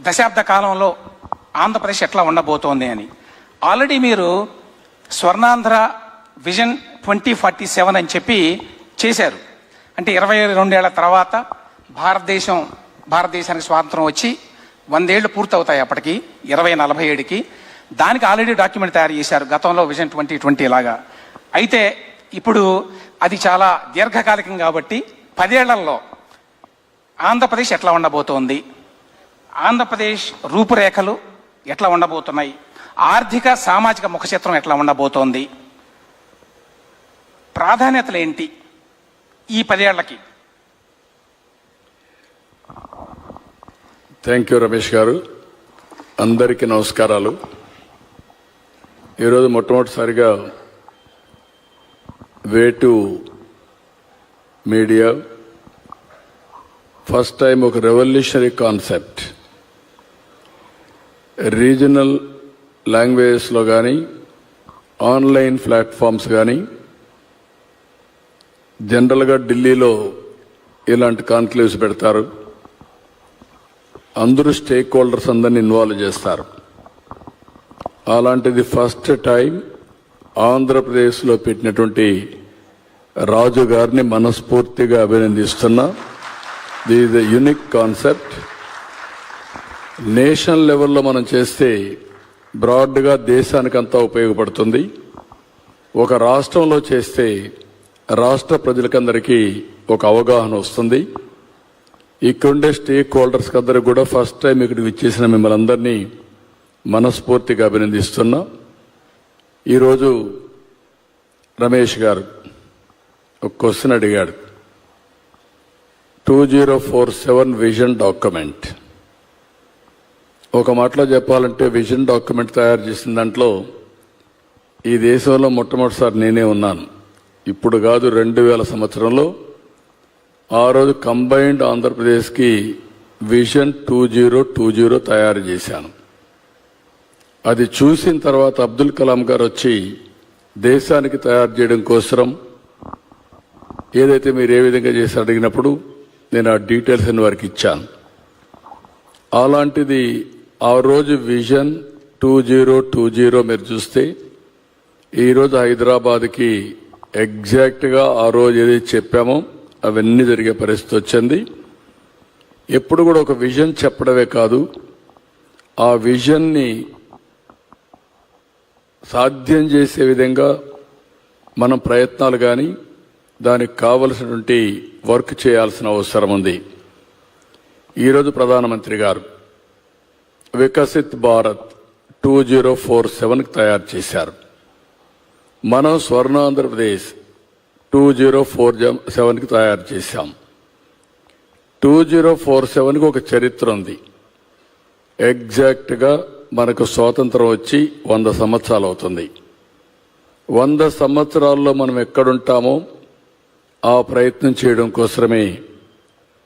దశాబ్ద కాలంలో ఆంధ్రప్రదేశ్ ఎట్లా ఉండబోతోంది అని. ఆల్రెడీ మీరు Swarnandhra vision twenty forty seven అని చెప్పి చేశారు. అంటే ఇరవై రెండేళ్ళ తర్వాత భారతదేశం భారతదేశానికి స్వాతంత్రం వచ్చి వందేళ్ళు పూర్తవుతాయి అప్పటికి ఇరవై నలభై ఏడుకి. దానికి ఆల్రెడీ డాక్యుమెంట్ తయారు చేశారు గతంలో విజన్ ట్వంటీ ట్వంటీ లాగా. అయితే ఇప్పుడు అది చాలా దీర్ఘకాలికం కాబట్టి పదేళ్ళలో ఆంధ్రప్రదేశ్ ఎట్లా ఉండబోతోంది? ఆంధ్రప్రదేశ్ రూపురేఖలు ఎట్లా ఉండబోతున్నాయి? ఆర్థిక సామాజిక ముఖచిత్రం ఎట్లా ఉండబోతోంది? ప్రాధాన్యతలు ఏంటి ఈ పదేళ్ళకి? థ్యాంక్ యూ రమేష్ గారు. అందరికీ నమస్కారాలు. ఈరోజు మొట్టమొదటిసారిగా వేటు మీడియా. ఫస్ట్ టైం ఒక రెవల్యూషనరీ కాన్సెప్ట్ రీజనల్ లాంగ్వేజెస్లో కానీ ఆన్లైన్ ప్లాట్ఫామ్స్ కానీ జనరల్గా ఢిల్లీలో ఇలాంటి కాన్క్లేవ్స్ పెడతారు. అందరూ స్టేక్ హోల్డర్స్ అందరిని ఇన్వాల్వ్ చేస్తారు. అలాంటిది ఫస్ట్ టైం ఆంధ్రప్రదేశ్లో పెట్టినటువంటి రాజు గారిని మనస్ఫూర్తిగా అభినందిస్తున్నా. This the unique concept. National లెవెల్లో మనం చేస్తే బ్రాడ్గా దేశానికంతా ఉపయోగపడుతుంది. ఒక రాష్ట్రంలో చేస్తే రాష్ట్ర ప్రజలకందరికీ ఒక అవగాహన వస్తుంది. ఇక్కడుండే స్టేక్ హోల్డర్స్కి అందరికి కూడా ఫస్ట్ టైం ఇక్కడికి ఇచ్చేసిన మిమ్మల్ని అందరినీ మనస్ఫూర్తిగా అభినందిస్తున్నా. ఈరోజు రమేష్ గారు ఒక క్వశ్చన్ అడిగాడు. Two zero four seven vision document. ఒక మాటలో చెప్పాలంటే విజన్ డాక్యుమెంట్ తయారు చేసిన దాంట్లో ఈ దేశంలో మొట్టమొదటిసారి నేనే ఉన్నాను. ఇప్పుడు కాదు రెండు వేల సంవత్సరంలో ఆ రోజు కంబైన్డ్ ఆంధ్రప్రదేశ్కి vision two zero two zero తయారు చేశాను. అది చూసిన తర్వాత అబ్దుల్ కలాం గారు వచ్చి దేశానికి తయారు చేయడం కోసరం. ఏదైతే మీరు ఏ విధంగా చేసి అడిగినప్పుడు నేను ఆ డీటెయిల్స్ అని వారికి ఇచ్చాను. అలాంటిది ఆ రోజు vision two zero two zero మీరు చూస్తే ఈరోజు హైదరాబాద్కి ఎగ్జాక్ట్గా ఆ రోజు ఏది చెప్పామో అవన్నీ జరిగే పరిస్థితి వచ్చింది. ఎప్పుడు కూడా ఒక విజన్ చెప్పడమే కాదు ఆ విజన్ని సాధ్యం చేసే విధంగా మనం ప్రయత్నాలు కానీ దానికి కావలసినటువంటి వర్క్ చేయాల్సిన అవసరం ఉంది. ఈరోజు ప్రధానమంత్రి గారు Viksit Bharat two zero four సెవెన్కి తయారు చేశారు. మనం స్వర్ణాంధ్రప్రదేశ్ టూ జీరో ఫోర్ సెవెన్కి తయారు చేశాం. టూ జీరో ఫోర్ సెవెన్కి ఒక చరిత్ర ఉంది. ఎగ్జాక్ట్గా మనకు స్వాతంత్రం వచ్చి వంద సంవత్సరాలు అవుతుంది. వంద సంవత్సరాల్లో మనం ఎక్కడుంటామో ఆ ప్రయత్నం చేయడం కోసమే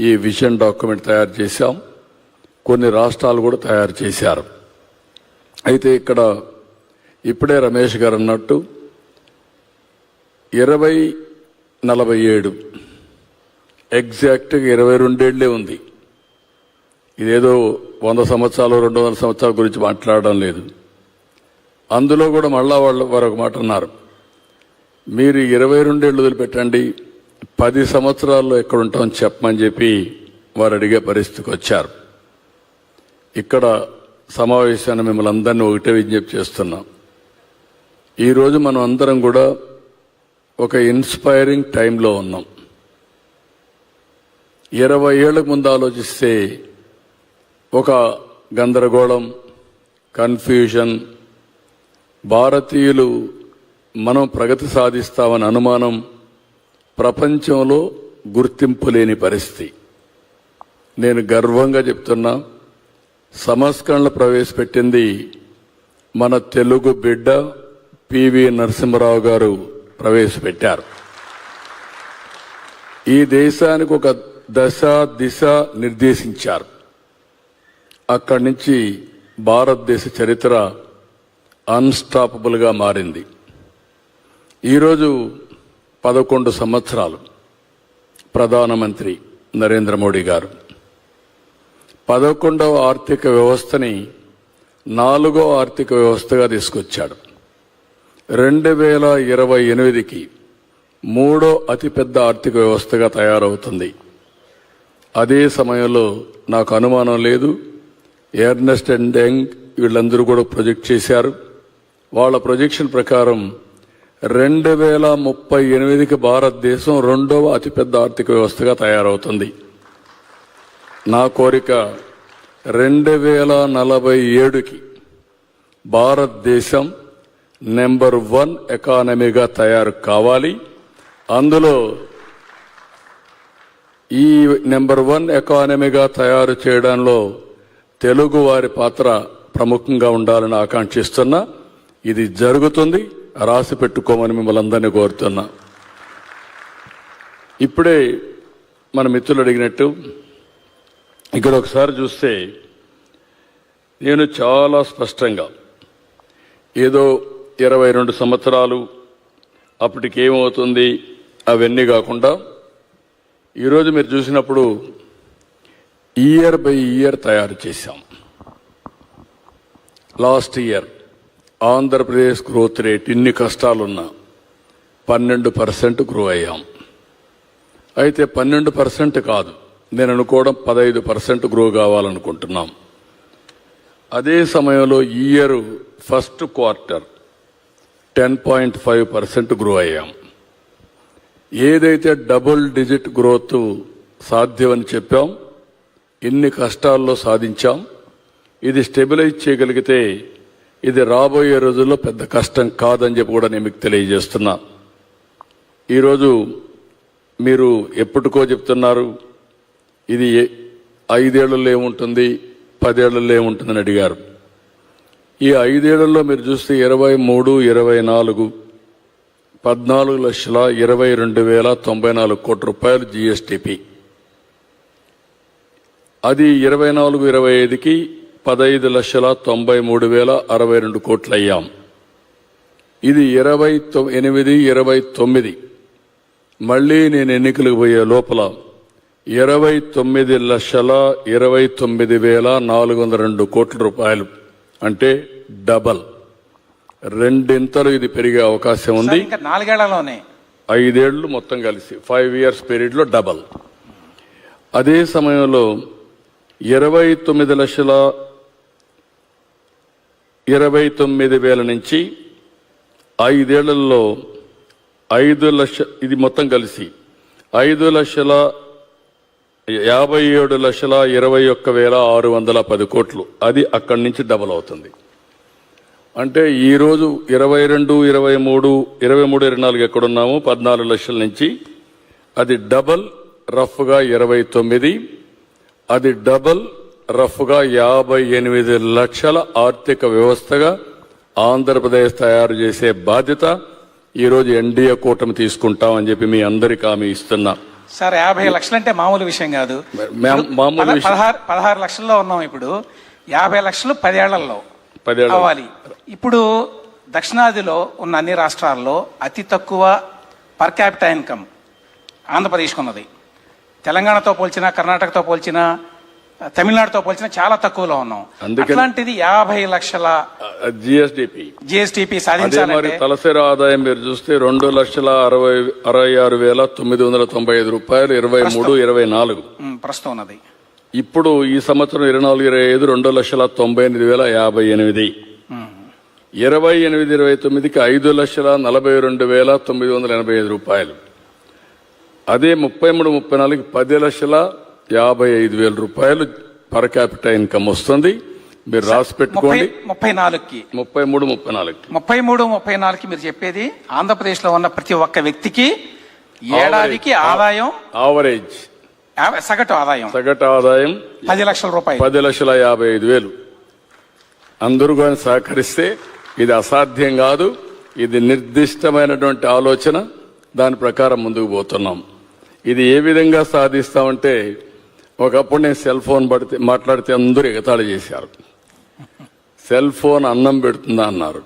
ఈ విజన్ డాక్యుమెంట్ తయారు చేశాం. కొన్ని రాష్ట్రాలు కూడా తయారు చేశారు. అయితే ఇక్కడ ఇప్పుడే రమేష్ గారు అన్నట్టు ఇరవై నలభై ఏడు ఎగ్జాక్ట్గా ఇరవై రెండేళ్ళే ఉంది. ఇదేదో వంద సంవత్సరాలు రెండు వందల సంవత్సరాల గురించి మాట్లాడడం లేదు. అందులో కూడా మళ్ళా వాళ్ళు వారు ఒక మాట అన్నారు. మీరు ఇరవై రెండేళ్ళు వదిలిపెట్టండి పది సంవత్సరాల్లో ఎక్కడ ఉంటామని చెప్పమని చెప్పి వారు అడిగే పరిస్థితికి వచ్చారు. ఇక్కడ సమావేశాన్ని మిమ్మల్ని అందరినీ ఒకటే విజ్ఞప్తి చేస్తున్నాం. ఈరోజు మనం అందరం కూడా ఒక ఇన్స్పైరింగ్ టైంలో ఉన్నాం. ఇరవై ఏళ్ళకు ముందు ఆలోచిస్తే ఒక గందరగోళం కన్ఫ్యూజన్ భారతీయులు మనం ప్రగతి సాధిస్తామని అనుమానం ప్రపంచంలో గుర్తింపు లేని పరిస్థితి. నేను గర్వంగా చెప్తున్నా సంస్కరణలు ప్రవేశపెట్టింది మన తెలుగు బిడ్డ పివి నరసింహరావు గారు ప్రవేశపెట్టారు. ఈ దేశానికి ఒక దశ దిశ నిర్దేశించారు. అక్కడి నుంచి భారతదేశ చరిత్ర అన్స్టాపబుల్గా మారింది. ఈరోజు పదకొండు సంవత్సరాలు ప్రధానమంత్రి నరేంద్ర మోడీ గారు. పదకొండవ ఆర్థిక వ్యవస్థని నాలుగో ఆర్థిక వ్యవస్థగా తీసుకొచ్చాడు. రెండు వేల ఇరవై ఎనిమిదికి మూడో అతిపెద్ద ఆర్థిక వ్యవస్థగా తయారవుతుంది. అదే సమయంలో నాకు అనుమానం లేదు. ఎర్నెస్ట్ అండ్ యంగ్ వీళ్ళందరూ కూడా ప్రొజెక్ట్ చేశారు. వాళ్ళ ప్రొజెక్షన్ ప్రకారం రెండు వేల ముప్పై ఎనిమిదికి భారతదేశం రెండవ అతిపెద్ద ఆర్థిక వ్యవస్థగా తయారవుతుంది. నా కోరిక రెండు వేల నలభై ఏడుకి భారతదేశం నెంబర్ వన్ ఎకానమీగా తయారు కావాలి. అందులో ఈ నెంబర్ వన్ ఎకానమీగా తయారు చేయడంలో తెలుగు వారి పాత్ర ప్రముఖంగా ఉండాలని ఆకాంక్షిస్తున్నా. ఇది జరుగుతుంది. రాసి పెట్టుకోమని మిమ్మల్ని అందరినీ కోరుతున్నా. ఇప్పుడే మన మిత్రులు అడిగినట్టు ఇక్కడ ఒకసారి చూస్తే నేను చాలా స్పష్టంగా ఏదో ఇరవై రెండు సంవత్సరాలు అప్పటికి ఏమవుతుంది అవన్నీ కాకుండా ఈరోజు మీరు చూసినప్పుడు ఇయర్ బై ఇయర్ తయారు చేశాం. Last year Andhra Pradesh growth rate ఇన్ని కష్టాలున్నా పన్నెండు పర్సెంట్ గ్రో అయ్యాం. అయితే పన్నెండు పర్సెంట్ కాదు. నేను అనుకోవడం పదహైదు పర్సెంట్ గ్రో కావాలనుకుంటున్నాం. అదే సమయంలో ఈ year first quarter ten point five percent grow అయ్యాం. ఏదైతే డబుల్ డిజిట్ గ్రోత్ సాధ్యమని చెప్పాం ఇన్ని కష్టాల్లో సాధించాం. ఇది స్టెబిలైజ్ చేయగలిగితే ఇది రాబోయే రోజుల్లో పెద్ద కష్టం కాదని చెప్పి కూడా నేను మీకు తెలియజేస్తున్నా. ఈరోజు మీరు ఎప్పటికో చెప్తున్నారు ఇది ఏ- ఐదేళ్ళలో ఏముంటుంది? పదేళ్ళలో ఏముంటుందని అడిగారు. ఈ ఐదేళ్ళలో మీరు చూస్తే ఇరవై మూడు ఇరవై నాలుగు పద్నాలుగు లక్షల ఇరవై రెండు వేల తొంభై నాలుగు కోట్ల రూపాయలు జిఎస్టిపి అది ఇరవై నాలుగు ఇరవై ఐదుకి పదహైదు లక్షల తొంభై మూడు వేల అరవై రెండు కోట్లు అయ్యాం. ఇది ఇరవై తొ- ఎనిమిది ఇరవై తొమ్మిది. మళ్ళీ నేను ఎన్నికలకు పోయే లోపల ఇరవై తొమ్మిది లక్షల ఇరవై తొమ్మిది వేల నాలుగు వందల రెండు కోట్ల రూపాయలు. అంటే డబల్. రెండింతలు ఇది పెరిగే అవకాశం ఉంది. నాలుగేళ్ళలోనే. ఐదేళ్ళు మొత్తం కలిసి ఫైవ్ ఇయర్స్ పీరియడ్లో డబల్. అదే సమయంలో ఇరవై తొమ్మిది లక్షల ఇరవై తొమ్మిది వేల నుంచి ఐదేళ్ళలో ఐదు లక్ష ఇది మొత్తం కలిసి ఐదు లక్షల యాభై ఏడు లక్షల ఇరవై ఒక్క వేల ఆరు వందల పది కోట్లు. అది అక్కడి నుంచి డబల్ అవుతుంది. అంటే ఈరోజు ఇరవై రెండు ఇరవై మూడు ఇరవై మూడు ఇరవై నాలుగు ఎక్కడున్నాము పద్నాలుగు లక్షల నుంచి అది డబల్ రఫ్గా ఇరవై తొమ్మిది అది డబల్ రఫ్గా యాభై ఎనిమిది లక్షల ఆర్థిక వ్యవస్థగా ఆంధ్రప్రదేశ్ తయారు చేసే బాధ్యత ఈరోజు ఎన్డీఏ కూటమి తీసుకుంటామని చెప్పి మీ అందరికి హామీ ఇస్తున్నా. సార్ యాభై లక్షలు అంటే మామూలు విషయం కాదు. పదహారు పదహారు లక్షల్లో ఉన్నాం ఇప్పుడు యాభై లక్షలు పదేళ్ళలో పదేళ్ళలో. అవ్వాలి ఇప్పుడు దక్షిణాదిలో ఉన్న అన్ని రాష్ట్రాల్లో అతి తక్కువ పర్ క్యాపిటల్ ఇన్కమ్ ఆంధ్రప్రదేశ్కి ఉన్నది తెలంగాణతో పోల్చినా కర్ణాటకతో పోల్చినా తమిళనాడుతో పోల్చినా చాలా తక్కువలో ఉన్నాం. అట్లాంటిది యాభై లక్షల జిఎస్డిపి. మరి సాధించాలంటే తలసరి ఆదాయం మీరు చూస్తే రెండు లక్షల అరవై అరవై ఆరు వేల తొమ్మిది వందల తొంభై ఐదు రూపాయలు ఇరవై మూడు ఇరవై నాలుగు. ప్రస్తుతం ఉన్నది. ఇప్పుడు ఈ సంవత్సరం ఇరవై నాలుగు ఇరవై ఐదు రెండు లక్షల తొంభై ఎనిమిది వేల యాభై ఎనిమిది. ఇరవై ఎనిమిది ఇరవై తొమ్మిదికి ఐదు లక్షల నలభై రెండు వేల తొమ్మిది వందల ఎనభై ఐదు రూపాయలు. అదే ముప్పై మూడు ముప్పై నాలుగు పది లక్షల యాభై ఐదు వేల రూపాయలు పర్ క్యాపిటల్ ఇన్కమ్ వస్తుంది. మీరు రాసి పెట్టుకోండి. ముప్పై నాలుగుకి. ముప్పై మూడు ముప్పై నాలుగు ముప్పై మూడు ముప్పై నాలుగుకి మీరు చెప్పేది ఆంధ్రప్రదేశ్లో ఉన్న ప్రతి ఒక్క వ్యక్తికి ఏడాదికి ఆదాయం ఆవరేజ్ సగటు ఆదాయం. సగటు ఆదాయం పది లక్షల రూపాయలు. పది లక్షల యాభై ఐదు వేలు. అందరూ కానీ సహకరిస్తే ఇది అసాధ్యం కాదు. ఇది నిర్దిష్టమైనటువంటి ఆలోచన. దాని ప్రకారం ముందుకు పోతున్నాం. ఇది ఏ విధంగా సాధిస్తామంటే ఒకప్పుడు నేను సెల్ ఫోన్ పడితే మాట్లాడితే అందరూ ఎగతాళి చేశారు. సెల్ ఫోన్ అన్నం పెడుతుందా అన్నారు.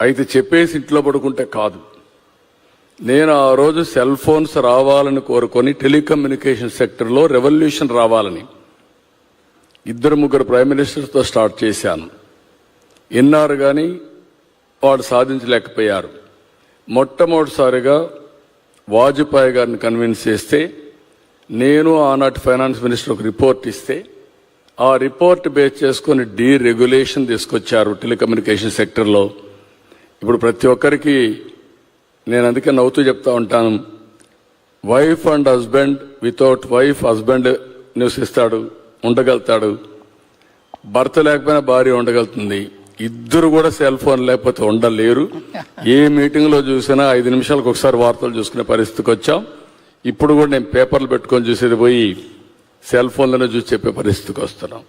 అయితే చెప్పేసి ఇంట్లో పడుకుంటే కాదు. నేను ఆ రోజు సెల్ ఫోన్స్ రావాలని కోరుకొని టెలికమ్యూనికేషన్ సెక్టర్లో రెవల్యూషన్ రావాలని ఇద్దరు ముగ్గురు ప్రైమ్ మినిస్టర్తో స్టార్ట్ చేశాను. విన్నారు కానీ వాడు సాధించలేకపోయారు. మొట్టమొదటిసారిగా వాజ్పేయి గారిని కన్విన్స్ చేస్తే నేను ఆనాటి ఫైనాన్స్ మినిస్టర్ ఒక రిపోర్ట్ ఇస్తే ఆ రిపోర్ట్ బేస్ చేసుకొని డీ రెగ్యులేషన్ తీసుకొచ్చారు టెలికమ్యూనికేషన్ సెక్టర్లో. ఇప్పుడు ప్రతి ఒక్కరికి నేను అందుకే నవ్వుతూ చెప్తా ఉంటాను. Wife and husband without wife husband నివసిస్తాడు ఉండగలుగుతాడు. భర్త లేకపోయినా భార్య ఉండగలుగుతుంది. ఇద్దరు కూడా సెల్ ఫోన్ లేకపోతే ఉండలేరు. ఏ మీటింగ్లో చూసినా ఐదు నిమిషాలకు ఒకసారి వార్తలు చూసుకునే పరిస్థితికి వచ్చాం. ఇప్పుడు కూడా నేను పేపర్లు పెట్టుకొని చూసేది పోయి సెల్ ఫోన్లోనే చూసి చెప్పే పరిస్థితికి వస్తున్నాం.